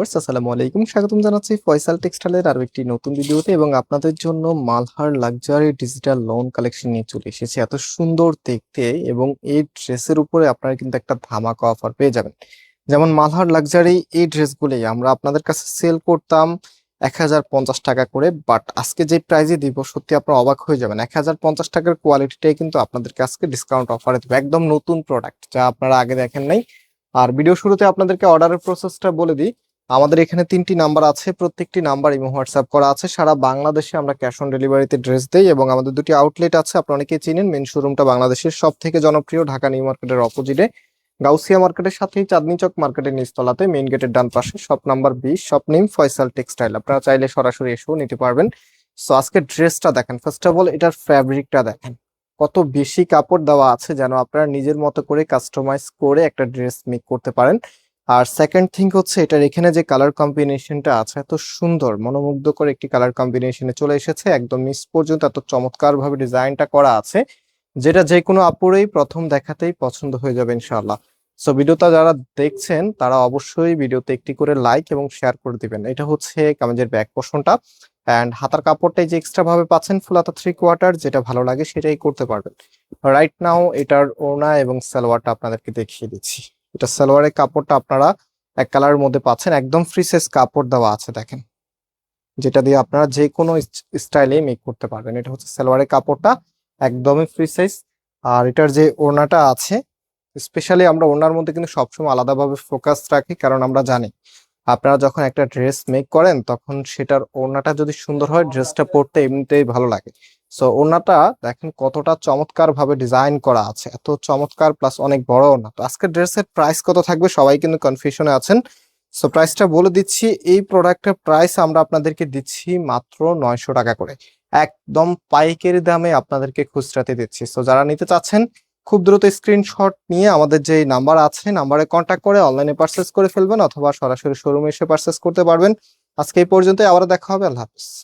Viewers, আসসালামু আলাইকুম। স্বাগতম জানাচ্ছি ফয়সাল টেক্সটাইলের আরও একটি নতুন ভিডিওতে এবং আপনাদের জন্য Malhar luxury digital lawn collection নিয়ে চলে এসেছি। এত সুন্দর দেখতে এবং এই ড্রেসের উপরে আপনারা কিন্তু একটা ধামাকা অফার পেয়ে যাবেন। যেমন মালহার লাক্সারি এই ড্রেসগুলোই আমরা আপনাদের কাছে সেল করতাম এক হাজার পঞ্চাশ টাকা করে বাট আজকে যে প্রাইজে দিব, সত্যি আপনারা অবাক হয়ে যাবেন। এক হাজার পঞ্চাশ টাকার কোয়ালিটিটাই কিন্তু আপনাদেরকে আজকে ডিসকাউন্ট অফারে দেবো। একদম নতুন প্রোডাক্ট যা আপনারা আগে দেখেন নাই। আর ভিডিও শুরুতে আপনাদেরকে অর্ডারের প্রসেসটা বলে দিই। আমাদের এখানে তিনটি নাম্বার আছে, প্রত্যেকটি নাম্বার ইমো হোয়াটসঅ্যাপ করা আছে। সারা বাংলাদেশে আমরা ক্যাশ অন ডেলিভারিতে ড্রেস দেই এবং আমাদের দুটি আউটলেট আছে, আপনারা অনেকেই চিনেন। মেন শোরুমটা বাংলাদেশের সব থেকে জনপ্রিয়, ঢাকা নিউ মার্কেটের অপোজিটে। গাউসিয়া মার্কেটের সাথেই চাঁদনি চক মার্কেটের নিচতলাতে, মেইন গেটের ডান পাশে, শপ নাম্বার বিশ শপ নেম ফয়সাল টেক্সটাইল। আপনারা চাইলে সরাসরি এসেও নিতে পারবেন। সো আজকে ড্রেসটা দেখেন। ফার্স্ট অফ অল এটার ফ্যাব্রিকটা দেখেন। কত বেশি কাপড় দেওয়া আছে যেন আপনারা নিজের মতো করে কাস্টমাইজ করে একটা ড্রেস মেক করতে পারেন। আর সেকেন্ড থিং হচ্ছে এটার এখানে যে কালার কম্বিনেশনটা আছে, এত সুন্দর, মনোমুগ্ধকর একটি কালার কম্বিনেশনে চলে এসেছে। একদম নিচ পর্যন্ত এত চমৎকার ভাবে ডিজাইনটা করা আছে, যেটা যে কোনো আপুরেই প্রথম দেখাতেই পছন্দ হয়ে যাবে ইনশাআল্লাহ। সো ভিডিওটা যারা দেখছেন, তারা অবশ্যই ভিডিওতে একটি করে লাইক এবং শেয়ার করে দিবেন। এটা হচ্ছে কামেজের ব্যাক পোর্শনটা অ্যান্ড হাতার কাপড়টাই যে এক্সট্রা ভাবে পাচ্ছেন ফুল হাতা থ্রি কোয়ার্টার যেটা ভালো লাগে সেটাই করতে পারবেন। রাইট নাও এটার ওড়না এবং সালোয়ারটা আপনাদেরকে দেখিয়ে দিচ্ছি। এটা সালোয়ারের কাপড়টা আপনারা এক কালারের মধ্যে পাচ্ছেন। একদম ফ্রি সাইজ কাপড় দেওয়া আছে, দেখেন। যেটা দিয়ে আপনারা যে কোনো স্টাইলে মেক করতে পারবেন। এটা হচ্ছে সালোয়ারের কাপড়টা, একদমই ফ্রি সাইজ আর এটার যে ওড়নাটা আছে স্পেশালি আমরা ওড়নার মধ্যে কিন্তু সবসময় আলাদাভাবে ফোকাস রাখি, কারণ আমরা জানি আপনারা যখন একটা ড্রেস মেক করেন, তখন সেটার ওড়নাটা যদি সুন্দর হয় ড্রেসটা পরতে এমনিতেই ভালো লাগে। সো ওড়নাটা দেখেন কতটা চমৎকার ভাবে ডিজাইন করা আছে। এত চমৎকার প্লাস অনেক বড় ওড়না। তো আজকে ড্রেসের প্রাইস কত থাকবে সবাই কিন্তু কনফিউশনে আছেন। সো প্রাইসটা বলে দিচ্ছি, এই প্রোডাক্টের প্রাইস আমরা আপনাদেরকে দিচ্ছি মাত্র নয়শো টাকা করে। একদম পাইকারি দামে আপনাদেরকে খুচরাতে দিচ্ছি। সো যারা নিতে চাচ্ছেন খুব দ্রুত স্ক্রিনশট নিয়ে আমাদের যে নাম্বার আছে নাম্বারে কন্ট্যাক্ট করে অনলাইনে পারচেস করে ফেলবেন অথবা সরাসরি শোরুমে এসে পারচেস করতে পারবেন। আজকে এই পর্যন্তই আবার দেখা হবে, আল্লাহ হাফিজ।